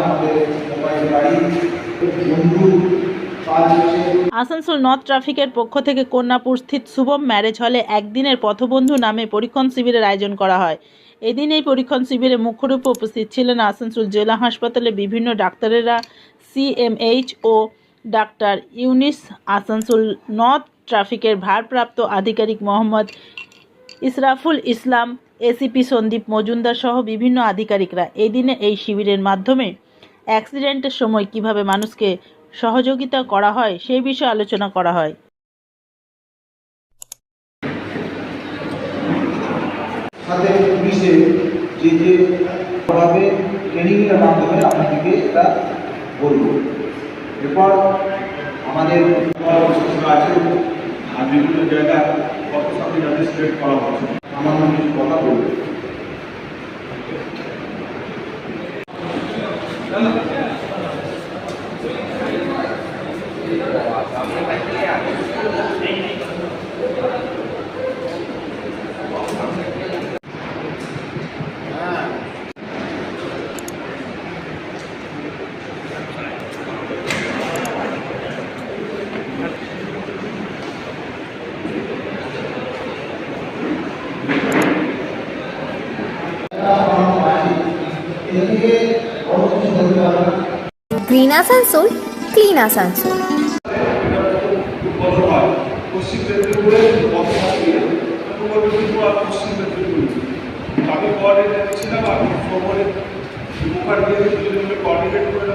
আমাদের সবাই বাড়ি বন্ধু আসানসোল নর্থ ট্রাফিকের পক্ষ থেকে কন্যাপুর স্থিত শুভম ম্যারেজ হলে একদিনের পথবন্ধু নামে পরীক্ষণ শিবিরের আয়োজন করা হয়। এদিন এই পরীক্ষণ শিবিরে মুখ্যরূপে উপস্থিত ছিলেন আসানসোল জেলা হাসপাতালে বিভিন্ন ডাক্তারেরা সিএমএইচ ও ডাক্তার ইউনিস আসানসোল নর্থ ট্রাফিকের ভারপ্রাপ্ত আধিকারিক মোহাম্মদ ইসরাফুল ইসলাম এসিপি সন্দীপ মজুমদার সহ বিভিন্ন আধিকারিকরা এই দিনে এই শিবিরের মাধ্যমে অ্যাক্সিডেন্টের সময় কীভাবে মানুষকে সহযোগিতা করা হয় সেই বিষয়ে আলোচনা করা হয়। সাথে পুলিশে যে যে ভাবে ট্রেনিংয়ের মাধ্যমে আপনাদেরকে এটা বলব। এরপর আমাদের আছে, আর বিভিন্ন জায়গায় কত সাথে যাদের সিলেক্ট করা হচ্ছে। আমার মনে কিছু কথা বলবো এদিকে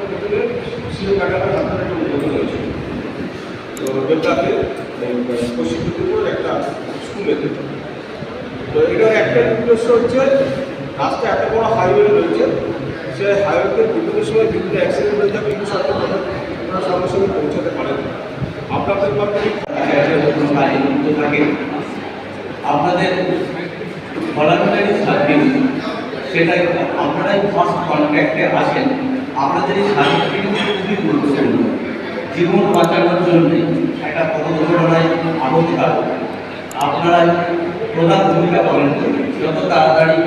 করতে সিও কাটাটা তাদের একটা উদ্দেশ্য হচ্ছে রাস্তা সে হাইওয়েতে বিভিন্ন সময় বিভিন্ন অ্যাক্সিডেন্ট হয়ে যায় কিন্তু সরকার আপনারা সঙ্গে সঙ্গে পৌঁছাতে পারেন না। আপনাদের যুক্ত থাকে। আপনাদের ভলান্টারি সার্ভিস সেটা আপনারাই ফার্স্ট কন্ট্যাক্টে আসেন। আপনাদের এই সার্ভিসটি খুবই গুরুত্বপূর্ণ জীবন বাঁচানোর জন্য একটা পথ দুর্ঘটনায় আহত আপনারাই প্রধান ভূমিকা পালন করবেন। যত তাড়াতাড়ি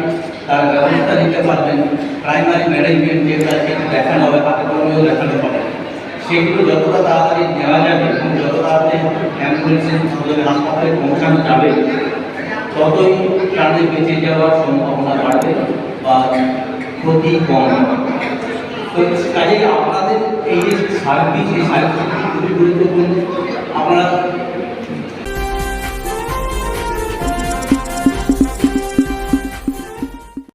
তার ব্যবস্থা নিতে পারবেন প্রাইমারি ম্যানেজমেন্ট যেটা সেটা দেখানো হবে হাতে কলমেও দেখানো হবে, সেগুলো যতটা তাড়াতাড়ি নেওয়া যাবে এবং যত তাড়াতাড়ি অ্যাম্বুলেন্সের হাসপাতালে পৌঁছানো যাবে, ততই তাদের বেঁচে যাওয়ার সম্ভাবনা বাড়বে বা ক্ষতি কম তো কাজে আপনাদের এই যে সার্ভিস, এই সার্ভিসটি খুবই গুরুত্বপূর্ণ। আপনারা